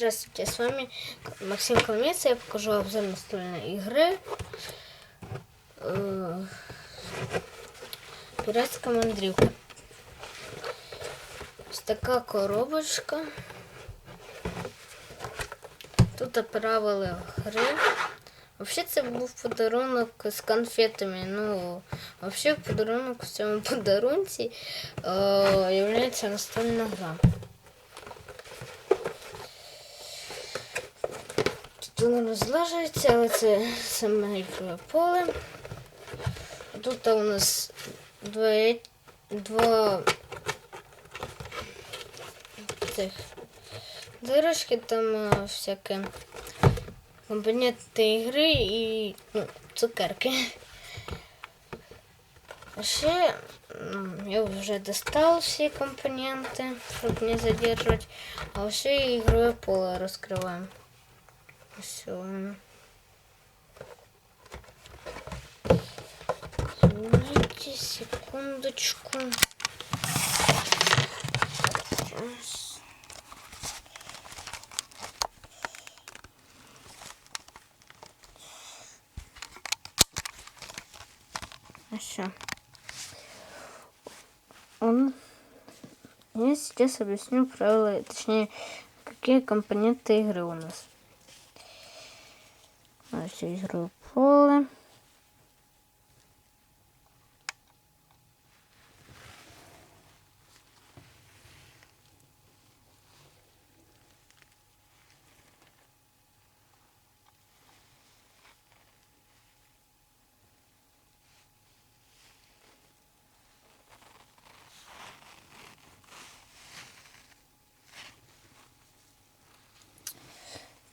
Здравствуйте, с вами Максим Коломец. Я покажу обзор настольной игры. Э, Пиратская мандрівка. Ось така коробочка. Тут правила гри. Вообще це був подарунок з конфетами. Ну, вообще подарунок в цьому подарунці е, являється настольна гра. Воно розлажується, але це саме поле. Тут у нас два, два цих дирочки, там е, всяке компоненти ігри і ну, цукерки. А ще я вже достав всі компоненти, щоб не задержувати. А ще ігрове поле розкриваємо. Все. Извините, секундочку. Сейчас. А все. Он... Я сейчас объясню правила, точнее, какие компоненты игры у нас. Ось ігрове поле.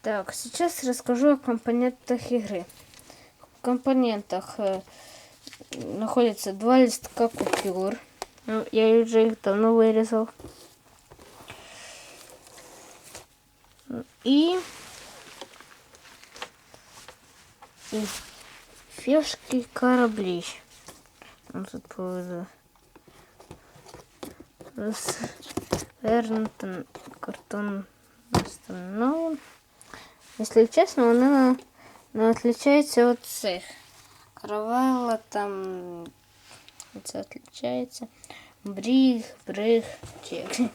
Так, сейчас расскажу о компонентах игры. В компонентах э, находятся два листка купюр. Ну, я уже их давно вырезал. И, и фишки кораблей. Ну, тут повезло. Развернутый картон установлен. Якщо чесно, вони не, не відрізняються від цих. Каравелла там це відрізняється. Бріг, бриг, чи як не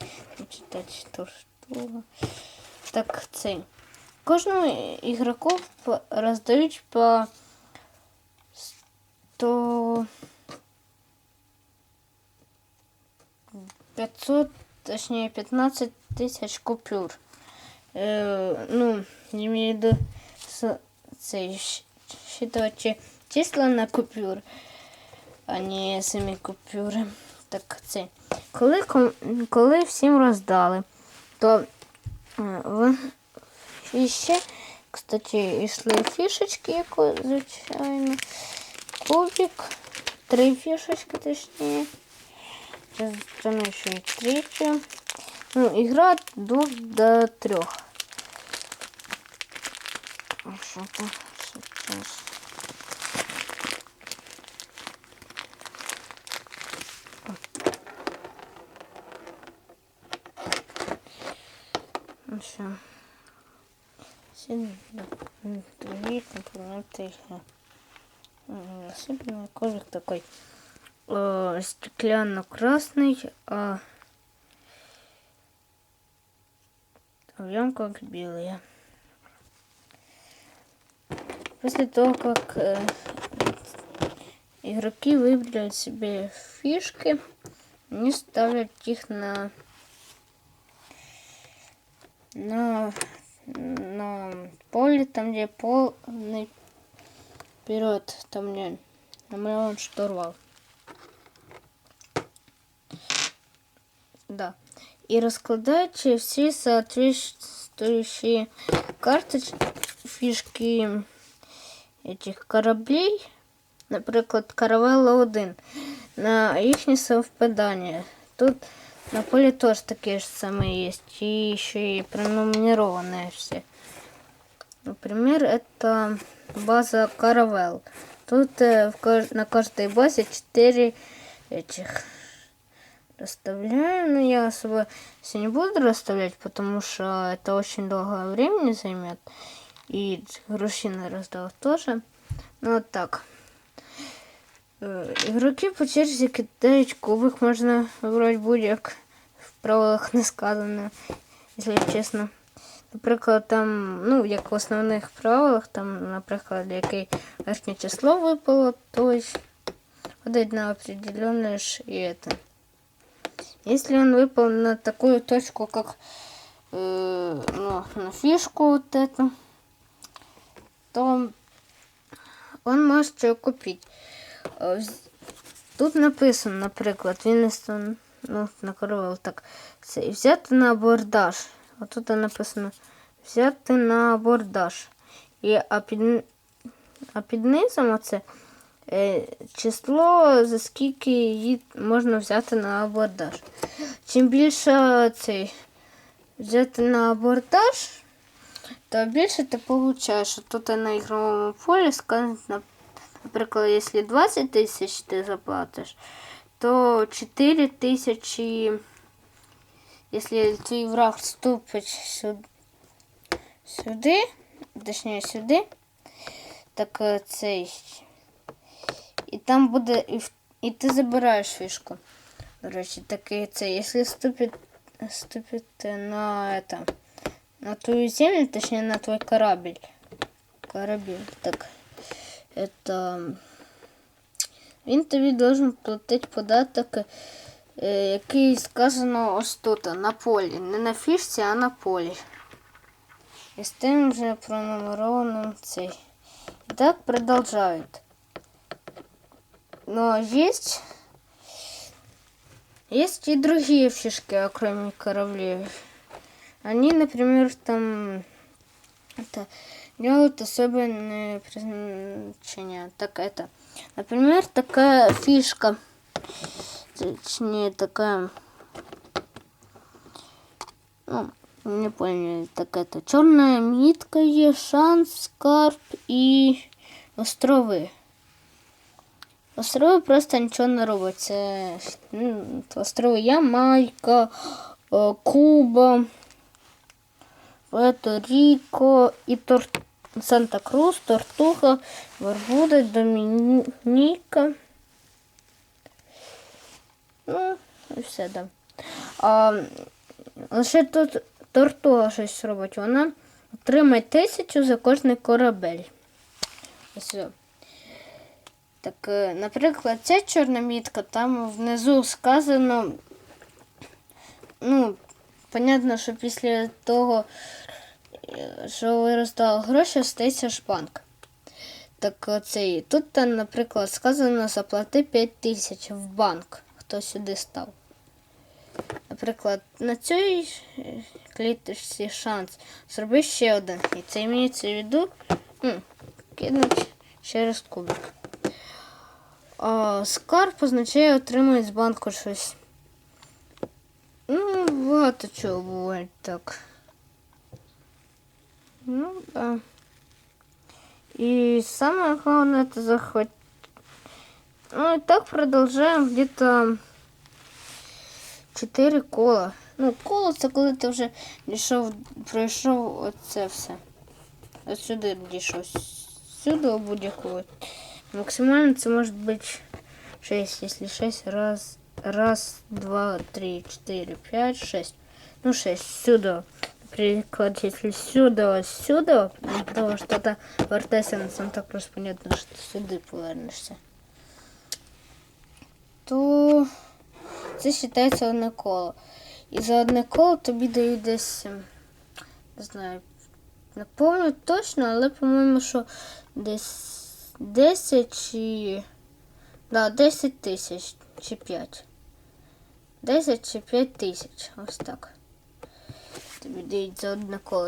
читати що штука. Так, це. Кожному ігроку по- роздають по 100 500, точнее 15 тисяч купюр. Е, ну, не имею в виду цей, считывать числа на купюр, а не самі купюри. Так, це. Коли, коли всім роздали, то е, і ще, кстати, йшли фішечки, як звичайно. Кубик, три фішечки, точніше. Це ще третю. Ну, игра от до трех. Что-то сейчас. Ну все. Сильно игры. М, Особенно кожик такой э, стеклянно-красный, а объем как белые. После того, как э, игроки выбирают себе фишки, они ставят их на на, на поле, там где полный вперед, там где намалеван штурвал. Да. И раскладайте все соответствующие карточки, фишки этих кораблей, наприклад, Каравелла 1, на їхнє совпадання. Тут на поле тоже такие же самые есть. И еще и пронумерованные все. Например, это база Каравелл. Тут э, в каж- на каждой базе 4 этих расставляю. Но я особо все не буду расставлять, потому что это очень долго времени займет. И гроши на раздал тоже. Ну вот так. Е, Ігроки по черзі кидають кубик, можна вибрати будь-як в правилах не сказано, якщо чесно. Наприклад, там, ну, як в основних правилах, там, наприклад, яке верхнє число випало, то есть ходить на определенное ж и это. Если он выпал на такую точку, как э, ну, на фишку вот эту, то он может ее купить. Е, Тут написано, наприклад, Віннестон, ну, накорував так. Це взяти на абордаж. Отут написано взяти на абордаж. І, а, під, а під низом оце е, число, за скільки її можна взяти на абордаж. Чим більше цей взяти на абордаж, то більше ти получаєш. Тут на ігровому полі сказано, наприклад, якщо 20 тисяч ти заплатиш, то 4 тисячі, якщо твій враг вступить сюди, точніше сюди, так е, цей. І там буде, і, і ти забираєш фішку. До речі, такий це, якщо ступить, ступити на это, на твою землю, точнее на твой корабль. Корабель, так. Это він тобі должен платити податок, е, який сказано ось тут, на полі. Не на фішці, а на полі. І з тим вже пронумерованим цей. І так продовжують. Но есть, есть и другие фишки, кроме кораблей. Они, например, там это, делают особенные призначения. Так это, например, такая фишка, точнее такая, ну, не поняли, так это, черная митка шанс, скарб и острови. Острови просто нічого не ну, острови Ямайка, е, Куба, Пуерто-Ріко і Тор... Санта-Крус, Тортуга, Барбуда, Домініка. Ну, і все, да. А, лише тут Тортуга щось робить. Вона отримає тисячу за кожний корабель. Ось. Так, е, наприклад, ця чорна мітка, там внизу сказано, ну, понятно, що після того, що ви роздали гроші, остається ж банк. Так оцей, тут, наприклад, сказано заплати 5 тисяч в банк, хто сюди став. Наприклад, на цій е, кліточці шанс. Зроби ще один. І це імеється в виду, ну, кинуть через кубик. А скарб означає отримують з банку щось. Ну, багато чого буває так. Ну, да. И самое главное это захват. Ну и так продолжаем где-то 4 кола. Ну, коло це коли ти вже дійшов, пройшов оце все. Ось сюди дійшов. Сюди будь-яку. Максимально це може бути 6, если 6 раз, раз, два, три, четыре, пять, шесть. Ну, 6 сюда. Если сюда, сюда, то что-то вертайся на Санта-Крус, понятно, что сюди повернешся. То це вважається одне коло. І за одне коло тобі дають десь, не знаю, пам'ятаю точно, але по-моєму, що десь 10 чи. Да, 10 тисяч чи 5. 10 чи 5 тисяч. Ось так. Тобі.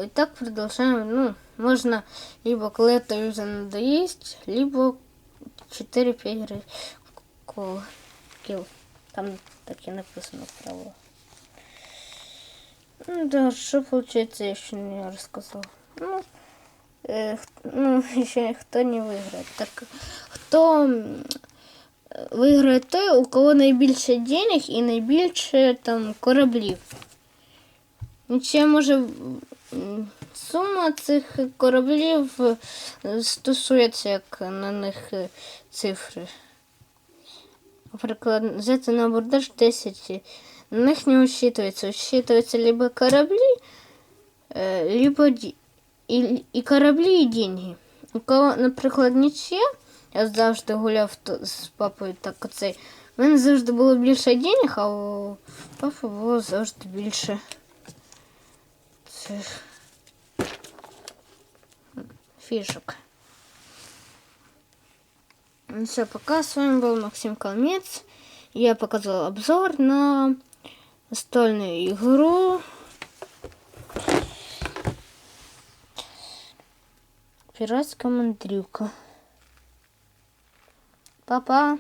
І так продовжуємо. Ну, можна либо коли тобі вже надоїсть, либо 4-5 кол. Там так і написано правило. Ну да, що виходить, я ще не розказала. Ну, х- ну, ще хто не виграє. Так, хто виграє той, у кого найбільше денег і найбільше там кораблів. І ще може м, сума цих кораблів е, стосується, як на них е, цифри. Наприклад, взяти на абордаж 10. На них не учитывается. Учитываются либо корабли, э, либо ді- і, і кораблі, і деньги. У кого, наприклад, нічия, я завжди гуляв то- з папою так оцей. У мене завжди було більше денег, а у папи було завжди більше Фішок. Ну все, пока. С вами был Максим Калмец. Я показал обзор на настольную игру. Пиратская мандрюка. Папа.